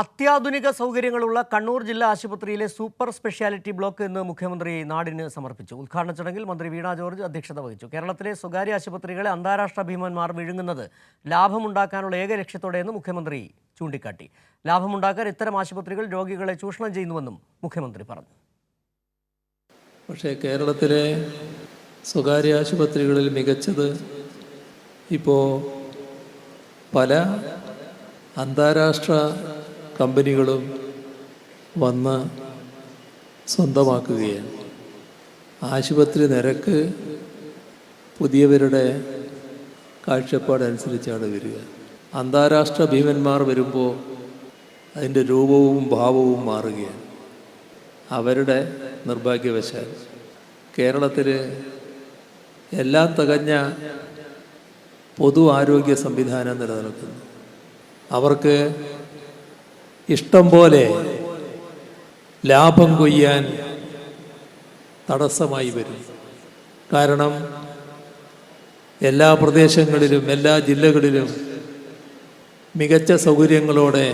അത്യാധുനിക സൗകര്യങ്ങളുള്ള കണ്ണൂർ ജില്ലാ ആശുപത്രിയിലെ സൂപ്പർ സ്പെഷ്യാലിറ്റി ബ്ലോക്ക് ഇന്ന് മുഖ്യമന്ത്രി നാടിന് സമർപ്പിച്ചു. ഉദ്ഘാടന ചടങ്ങിൽ മന്ത്രി വീണ ജോർജ് അധ്യക്ഷത വഹിച്ചു. കേരളത്തിലെ സ്വകാര്യ ആശുപത്രികളെ അന്താരാഷ്ട്ര ഭീമന്മാർ വിഴുങ്ങുന്നത് ലാഭമുണ്ടാക്കാനുള്ള ഏക ലക്ഷ്യത്തോടെയെന്ന് മുഖ്യമന്ത്രി ചൂണ്ടിക്കാട്ടി. ലാഭമുണ്ടാക്കാൻ ഇത്തരം ആശുപത്രികൾ രോഗികളെ ചൂഷണം ചെയ്യുന്നുവെന്നും മുഖ്യമന്ത്രി പറഞ്ഞു. പക്ഷേ കേരളത്തിലെ സ്വകാര്യ ആശുപത്രികളിൽ മികച്ചത് ഇപ്പോൾ പല അന്താരാഷ്ട്ര കമ്പനികളും വന്ന് സ്വന്തമാക്കുകയാണ്. ആശുപത്രി നിരക്ക് പുതിയവരുടെ കാഴ്ചപ്പാടനുസരിച്ചാണ് വരിക. അന്താരാഷ്ട്ര ഭീമന്മാർ വരുമ്പോൾ അതിന്റെ രൂപവും ഭാവവും മാറുകയാണ്. അവരുടെ നിർഭാഗ്യവശാൽ. കേരളത്തിൽ എല്ലാം തികഞ്ഞ പൊതു ആരോഗ്യ സംവിധാനം നിലനിൽക്കുന്നു. അവർക്ക് ഇഷ്ടം പോലെ ലാഭം കൊയ്യാൻ തടസ്സമായി വരും. കാരണം എല്ലാ പ്രദേശങ്ങളിലും എല്ലാ ജില്ലകളിലും മികച്ച സൗകര്യങ്ങളോടെ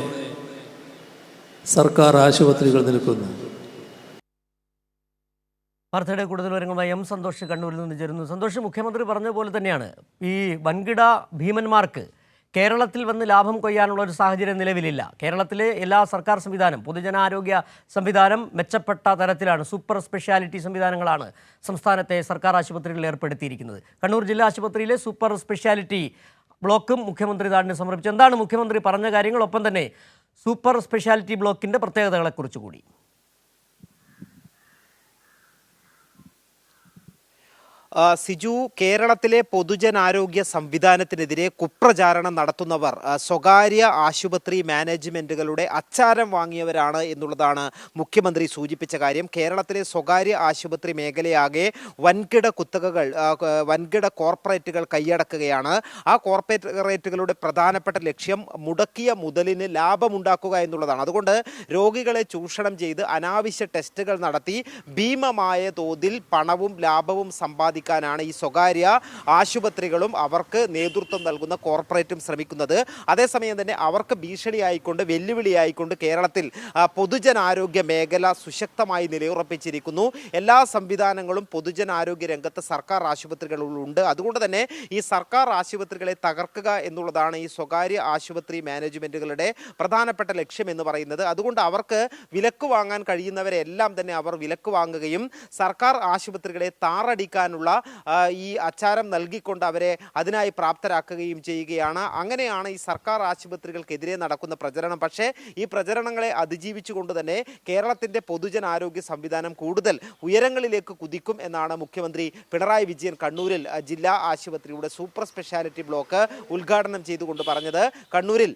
സർക്കാർ ആശുപത്രികൾ നിൽക്കുന്നു. വാർത്തയുടെ കൂടുതൽ വിവരങ്ങളുമായി എം സന്തോഷ് കണ്ണൂരിൽ നിന്ന് ചേരുന്നു. സന്തോഷ് മുഖ്യമന്ത്രി പറഞ്ഞ പോലെ തന്നെയാണ്. ഈ വൻകിട ഭീമന്മാർക്ക് കേരളത്തിൽ വന്ന് ലാഭം കൊയ്യാനുള്ള ഒരു സാഹചര്യം നിലവിലില്ല. കേരളത്തിലെ എല്ലാ സർക്കാർ സംവിധാനം പൊതുജനാരോഗ്യ സംവിധാനം മെച്ചപ്പെട്ട തരത്തിലാണ്. സൂപ്പർ സ്പെഷ്യാലിറ്റി സംവിധാനങ്ങളാണ് സംസ്ഥാനത്തെ സർക്കാർ ആശുപത്രികളിൽ ഏർപ്പെടുത്തിയിരിക്കുന്നത്. കണ്ണൂർ ജില്ലാ ആശുപത്രിയിലെ സൂപ്പർ സ്പെഷ്യാലിറ്റി ബ്ലോക്കും മുഖ്യമന്ത്രി നാടിന് സമർപ്പിച്ചു. എന്താണ് മുഖ്യമന്ത്രി പറഞ്ഞ കാര്യങ്ങൾ? ഒപ്പം തന്നെ സൂപ്പർ സ്പെഷ്യാലിറ്റി ബ്ലോക്കിന്റെ പ്രത്യേകതകളെക്കുറിച്ച് കൂടി. സിജു കേരളത്തിലെ പൊതുജനാരോഗ്യ സംവിധാനത്തിനെതിരെ കുപ്രചാരണം നടത്തുന്നവർ സ്വകാര്യ ആശുപത്രി മാനേജ്മെന്റുകളുടെ അച്ചാരം വാങ്ങിയവരാണ് എന്നുള്ളതാണ് മുഖ്യമന്ത്രി സൂചിപ്പിച്ച കാര്യം. കേരളത്തിലെ സ്വകാര്യ ആശുപത്രി മേഖലയാകെ വൻകിട കുത്തകകൾ വൻകിട കോർപ്പറേറ്റുകൾ കൈയടക്കുകയാണ്. ആ കോർപ്പറേറ്റുകളുടെ പ്രധാനപ്പെട്ട ലക്ഷ്യം മുടക്കിയ മുതലിന് ലാഭമുണ്ടാക്കുക എന്നുള്ളതാണ്. അതുകൊണ്ട് രോഗികളെ ചൂഷണം ചെയ്ത് അനാവശ്യ ടെസ്റ്റുകൾ നടത്തി ഭീമമായ തോതിൽ പണവും ലാഭവും സമ്പാദിക്കാനാണ് ഈ സ്വകാര്യ ആശുപത്രികളും അവർക്ക് നേതൃത്വം നൽകുന്ന കോർപ്പറേറ്റും ശ്രമിക്കുന്നത്. അതേസമയം തന്നെ അവർക്ക് ഭീഷണിയായിക്കൊണ്ട് വെല്ലുവിളിയായിക്കൊണ്ട് കേരളത്തിൽ പൊതുജനാരോഗ്യ മേഖല സുശക്തമായി നിലയുറപ്പിച്ചിരിക്കുന്നു. എല്ലാ സംവിധാനങ്ങളും പൊതുജനാരോഗ്യ രംഗത്ത് സർക്കാർ ആശുപത്രികളിലുണ്ട് അതുകൊണ്ട് തന്നെ ഈ സർക്കാർ ആശുപത്രികളെ തകർക്കുക എന്നുള്ളതാണ് ഈ സ്വകാര്യ ആശുപത്രി മാനേജ്മെന്റുകളുടെ പ്രധാനപ്പെട്ട ലക്ഷ്യം എന്ന് പറയുന്നത്. അതുകൊണ്ട് അവർക്ക് വിലക്ക് വാങ്ങാൻ കഴിയുന്നവരെല്ലാം തന്നെ അവർ വിലക്ക് വാങ്ങുകയും സർക്കാർ ആശുപത്രികളെ താറടിക്കാനുള്ള ഈ അച്ചാരം നൽകിക്കൊണ്ട് അവരെ അതിനായി പ്രാപ്തരാക്കുകയും ചെയ്യുകയാണ്. അങ്ങനെയാണ് ഈ സർക്കാർ ആശുപത്രികൾക്കെതിരെ നടക്കുന്ന പ്രചരണം. പക്ഷേ ഈ പ്രചരണങ്ങളെ അതിജീവിച്ചുകൊണ്ട് തന്നെ കേരളത്തിന്റെ പൊതുജനാരോഗ്യ സംവിധാനം കൂടുതൽ ഉയരങ്ങളിലേക്ക് കുതിക്കും എന്നാണ് മുഖ്യമന്ത്രി പിണറായി വിജയൻ കണ്ണൂരിൽ ജില്ലാ ആശുപത്രിയുടെ സൂപ്പർ സ്പെഷ്യാലിറ്റി ബ്ലോക്ക് ഉദ്ഘാടനം ചെയ്തുകൊണ്ട് പറഞ്ഞത്. കണ്ണൂരിൽ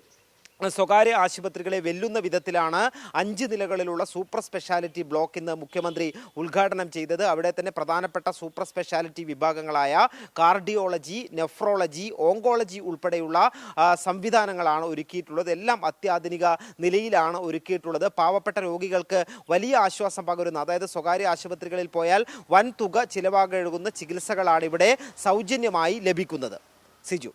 സ്വകാര്യ ആശുപത്രികളെ വെല്ലുന്ന വിധത്തിലാണ് അഞ്ച് നിലകളിലുള്ള സൂപ്പർ സ്പെഷ്യാലിറ്റി ബ്ലോക്ക് ഇന്ന് മുഖ്യമന്ത്രി ഉദ്ഘാടനം ചെയ്തത്. അവിടെ തന്നെ പ്രധാനപ്പെട്ട സൂപ്പർ സ്പെഷ്യാലിറ്റി വിഭാഗങ്ങളായ കാർഡിയോളജി നെഫ്രോളജി ഓങ്കോളജി ഉൾപ്പെടെയുള്ള സംവിധാനങ്ങളാണ് ഒരുക്കിയിട്ടുള്ളത്. എല്ലാം അത്യാധുനിക നിലയിലാണ് ഒരുക്കിയിട്ടുള്ളത്. പാവപ്പെട്ട രോഗികൾക്ക് വലിയ ആശ്വാസം പകരുന്ന അതായത് സ്വകാര്യ ആശുപത്രികളിൽ പോയാൽ വൻ തുക ചിലവാകഴുകുന്ന ചികിത്സകളാണ് ഇവിടെ സൗജന്യമായി ലഭിക്കുന്നത്. സിജു.